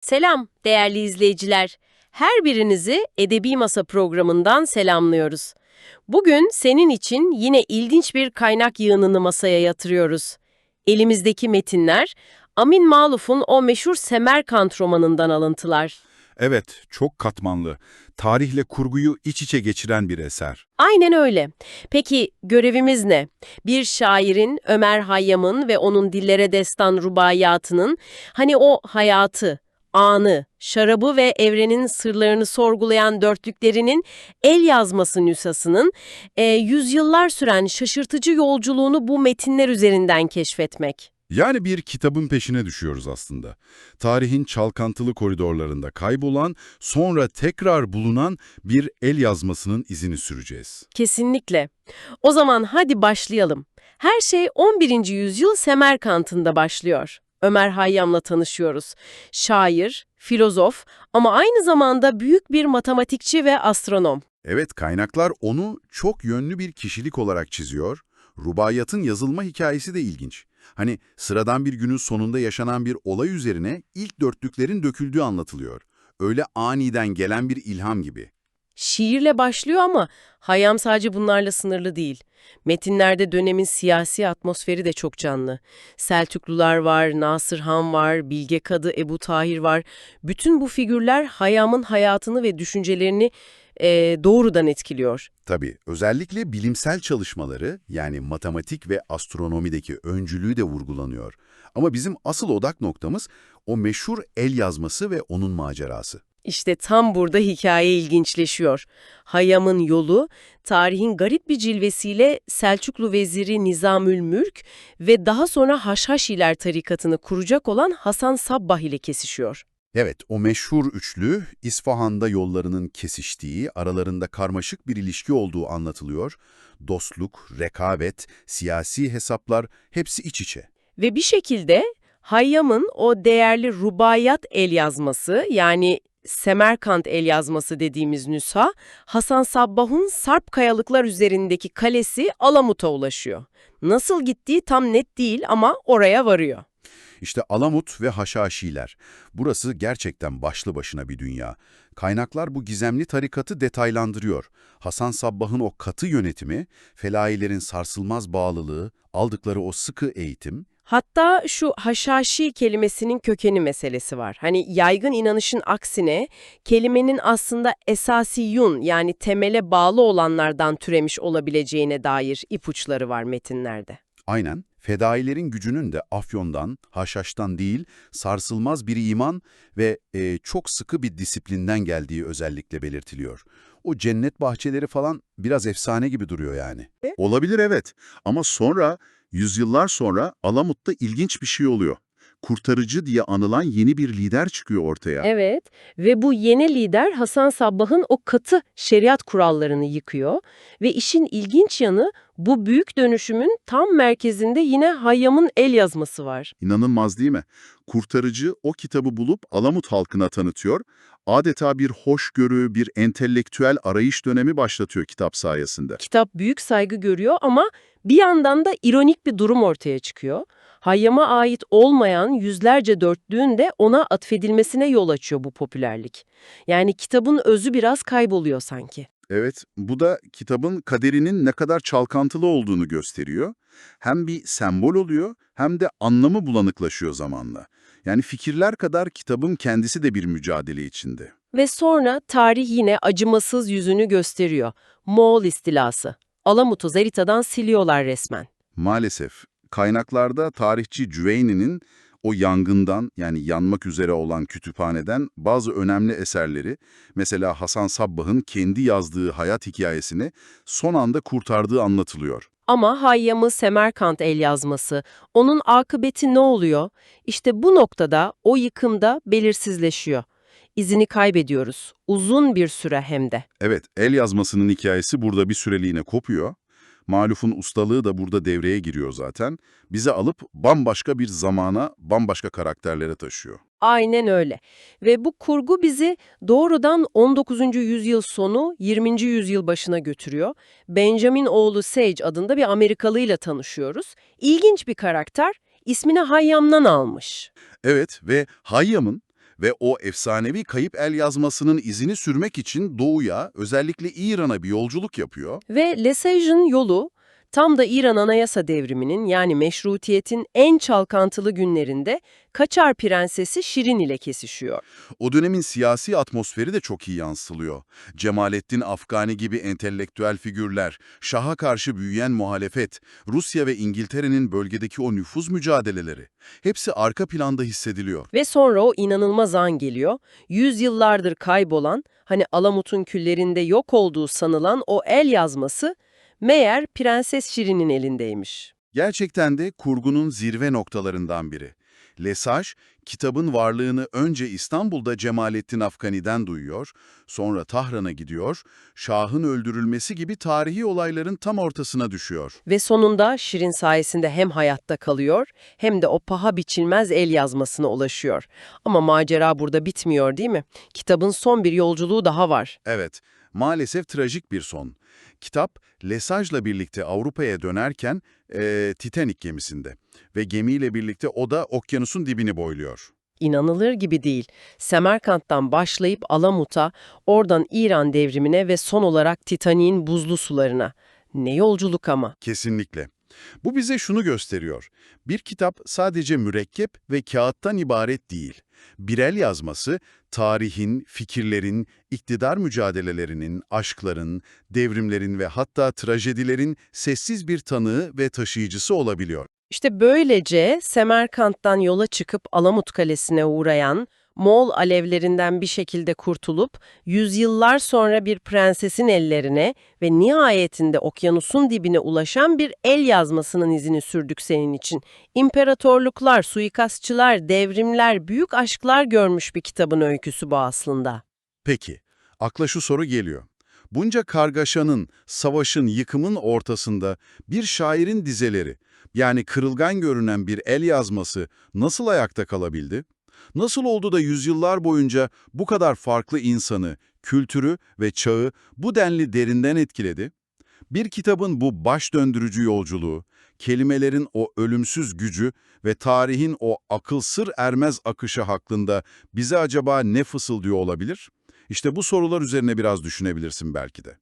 Selam değerli izleyiciler. Her birinizi Edebi Masa programından selamlıyoruz. Bugün senin için yine ilginç bir kaynak yığınını masaya yatırıyoruz. Elimizdeki metinler Amin Maluf'un o meşhur Semerkant romanından alıntılar. Evet, çok katmanlı. Tarihle kurguyu iç içe geçiren bir eser. Aynen öyle. Peki görevimiz ne? Bir şairin, Ömer Hayyam'ın ve onun dillere destan rubaiyatının hani o hayatı, anı, şarabı ve evrenin sırlarını sorgulayan dörtlüklerinin el yazması nüshasının e, yüzyıllar süren şaşırtıcı yolculuğunu bu metinler üzerinden keşfetmek. Yani bir kitabın peşine düşüyoruz aslında. Tarihin çalkantılı koridorlarında kaybolan, sonra tekrar bulunan bir el yazmasının izini süreceğiz. Kesinlikle. O zaman hadi başlayalım. Her şey 11. yüzyıl Semerkant'ında başlıyor. Ömer Hayyam'la tanışıyoruz. Şair, filozof ama aynı zamanda büyük bir matematikçi ve astronom. Evet, kaynaklar onu çok yönlü bir kişilik olarak çiziyor. Rubaiyatın yazılma hikayesi de ilginç. Hani sıradan bir günün sonunda yaşanan bir olay üzerine ilk dörtlüklerin döküldüğü anlatılıyor. Öyle aniden gelen bir ilham gibi. Şiirle başlıyor ama Hayyam sadece bunlarla sınırlı değil. Metinlerde dönemin siyasi atmosferi de çok canlı. Selçuklular var, Nasır Han var, Bilge Kadı Ebu Tahir var. Bütün bu figürler Hayyam'ın hayatını ve düşüncelerini eee, doğrudan etkiliyor. Tabii, özellikle bilimsel çalışmaları yani matematik ve astronomideki öncülüğü de vurgulanıyor. Ama bizim asıl odak noktamız o meşhur el yazması ve onun macerası. İşte tam burada hikaye ilginçleşiyor. Hayyam'ın yolu, tarihin garip bir cilvesiyle Selçuklu veziri Nizamül Mülk ve daha sonra Haşhaşiler tarikatını kuracak olan Hasan Sabbah ile kesişiyor. Evet, o meşhur üçlü İsfahan'da yollarının kesiştiği, aralarında karmaşık bir ilişki olduğu anlatılıyor. Dostluk, rekabet, siyasi hesaplar hepsi iç içe. Ve bir şekilde Hayyam'ın o değerli rubayat el yazması yani Semerkant el yazması dediğimiz nüsha, Hasan Sabbah'ın Sarp kayalıklar üzerindeki kalesi Alamut'a ulaşıyor. Nasıl gittiği tam net değil ama oraya varıyor. İşte Alamut ve Haşhaşiler. Burası gerçekten başlı başına bir dünya. Kaynaklar bu gizemli tarikatı detaylandırıyor. Hasan Sabbah'ın o katı yönetimi, felailerin sarsılmaz bağlılığı, aldıkları o sıkı eğitim, Hatta şu haşhaşi kelimesinin kökeni meselesi var. Hani yaygın inanışın aksine kelimenin aslında esasiyun yani temele bağlı olanlardan türemiş olabileceğine dair ipuçları var metinlerde. Aynen, fedailerin gücünün de Afyon'dan, Haşhaş'tan değil, sarsılmaz bir iman ve e, çok sıkı bir disiplinden geldiği özellikle belirtiliyor. O cennet bahçeleri falan biraz efsane gibi duruyor yani. E? Olabilir evet ama sonra, yüzyıllar sonra Alamut'ta ilginç bir şey oluyor. Kurtarıcı diye anılan yeni bir lider çıkıyor ortaya. Evet ve bu yeni lider Hasan Sabbah'ın o katı şeriat kurallarını yıkıyor ve işin ilginç yanı bu büyük dönüşümün tam merkezinde yine Hayyam'ın el yazması var. İnanılmaz değil mi? Kurtarıcı o kitabı bulup Alamut halkına tanıtıyor. Adeta bir hoşgörü, bir entelektüel arayış dönemi başlatıyor kitap sayesinde. Kitap büyük saygı görüyor ama bir yandan da ironik bir durum ortaya çıkıyor. Hayyam'a ait olmayan yüzlerce dörtlüğün de ona atfedilmesine yol açıyor bu popülerlik. Yani kitabın özü biraz kayboluyor sanki. Evet, bu da kitabın kaderinin ne kadar çalkantılı olduğunu gösteriyor. Hem bir sembol oluyor hem de anlamı bulanıklaşıyor zamanla. Yani fikirler kadar kitabın kendisi de bir mücadele içinde. Ve sonra tarih yine acımasız yüzünü gösteriyor. Moğol istilası. Alamut'u Zerita'dan siliyorlar resmen. Maalesef kaynaklarda tarihçi Cüveyni'nin o yangından yani yanmak üzere olan kütüphaneden bazı önemli eserleri, mesela Hasan Sabbah'ın kendi yazdığı hayat hikayesini son anda kurtardığı anlatılıyor. Ama Hayyam'ı Semerkant el yazması, onun akıbeti ne oluyor? İşte bu noktada o yıkımda belirsizleşiyor. İzini kaybediyoruz. Uzun bir süre hem de. Evet, el yazmasının hikayesi burada bir süreliğine kopuyor. Maluf'un ustalığı da burada devreye giriyor zaten. Bize alıp bambaşka bir zamana, bambaşka karakterlere taşıyor. Aynen öyle. Ve bu kurgu bizi doğrudan 19. yüzyıl sonu 20. yüzyıl başına götürüyor. Benjamin oğlu Sage adında bir Amerikalıyla tanışıyoruz. İlginç bir karakter, ismini Hayyam'dan almış. Evet ve Hayyam'ın Ve o efsanevi kayıp el yazmasının izini sürmek için doğuya, özellikle İran'a bir yolculuk yapıyor. Ve Lesaj'ın yolu tam da İran Anayasa Devrimi'nin yani meşrutiyetin en çalkantılı günlerinde Kaçar Prensesi Şirin ile kesişiyor. O dönemin siyasi atmosferi de çok iyi yansılıyor. Cemalettin Afgani gibi entelektüel figürler, Şah'a karşı büyüyen muhalefet, Rusya ve İngiltere'nin bölgedeki o nüfuz mücadeleleri, hepsi arka planda hissediliyor. Ve sonra o inanılmaz an geliyor. Yüzyıllardır kaybolan, hani Alamut'un küllerinde yok olduğu sanılan o el yazması meğer Prenses Şirin'in elindeymiş. Gerçekten de kurgunun zirve noktalarından biri. Lesaj, kitabın varlığını önce İstanbul'da Cemalettin Afgani'den duyuyor, sonra Tahran'a gidiyor, Şah'ın öldürülmesi gibi tarihi olayların tam ortasına düşüyor. Ve sonunda Şirin sayesinde hem hayatta kalıyor hem de o paha biçilmez el yazmasına ulaşıyor. Ama macera burada bitmiyor değil mi? Kitabın son bir yolculuğu daha var. Evet, maalesef trajik bir son. Kitap, Lesaj'la birlikte Avrupa'ya dönerken eee, Titanic gemisinde ve gemiyle birlikte o da okyanusun dibini boyluyor. İnanılır gibi değil. Semerkant'tan başlayıp Alamut'a, oradan İran devrimine ve son olarak Titanik'in buzlu sularına. Ne yolculuk ama. Kesinlikle. Bu bize şunu gösteriyor. Bir kitap sadece mürekkep ve kağıttan ibaret değil. Bir el yazması, tarihin, fikirlerin, iktidar mücadelelerinin, aşkların, devrimlerin ve hatta trajedilerin sessiz bir tanığı ve taşıyıcısı olabiliyor. İşte böylece Semerkant'tan yola çıkıp Alamut Kalesi'ne uğrayan, Moğol alevlerinden bir şekilde kurtulup, yüzyıllar sonra bir prensesin ellerine ve nihayetinde okyanusun dibine ulaşan bir el yazmasının izini sürdük senin için. İmparatorluklar, suikastçılar, devrimler, büyük aşklar görmüş bir kitabın öyküsü bu aslında. Peki, akla şu soru geliyor. Bunca kargaşanın, savaşın, yıkımın ortasında bir şairin dizeleri, yani kırılgan görünen bir el yazması nasıl ayakta kalabildi? Nasıl oldu da yüzyıllar boyunca bu kadar farklı insanı, kültürü ve çağı bu denli derinden etkiledi? Bir kitabın bu baş döndürücü yolculuğu, kelimelerin o ölümsüz gücü ve tarihin o akıl sır ermez akışı hakkında bize acaba ne fısıldıyor olabilir? İşte bu sorular üzerine biraz düşünebilirsin belki de.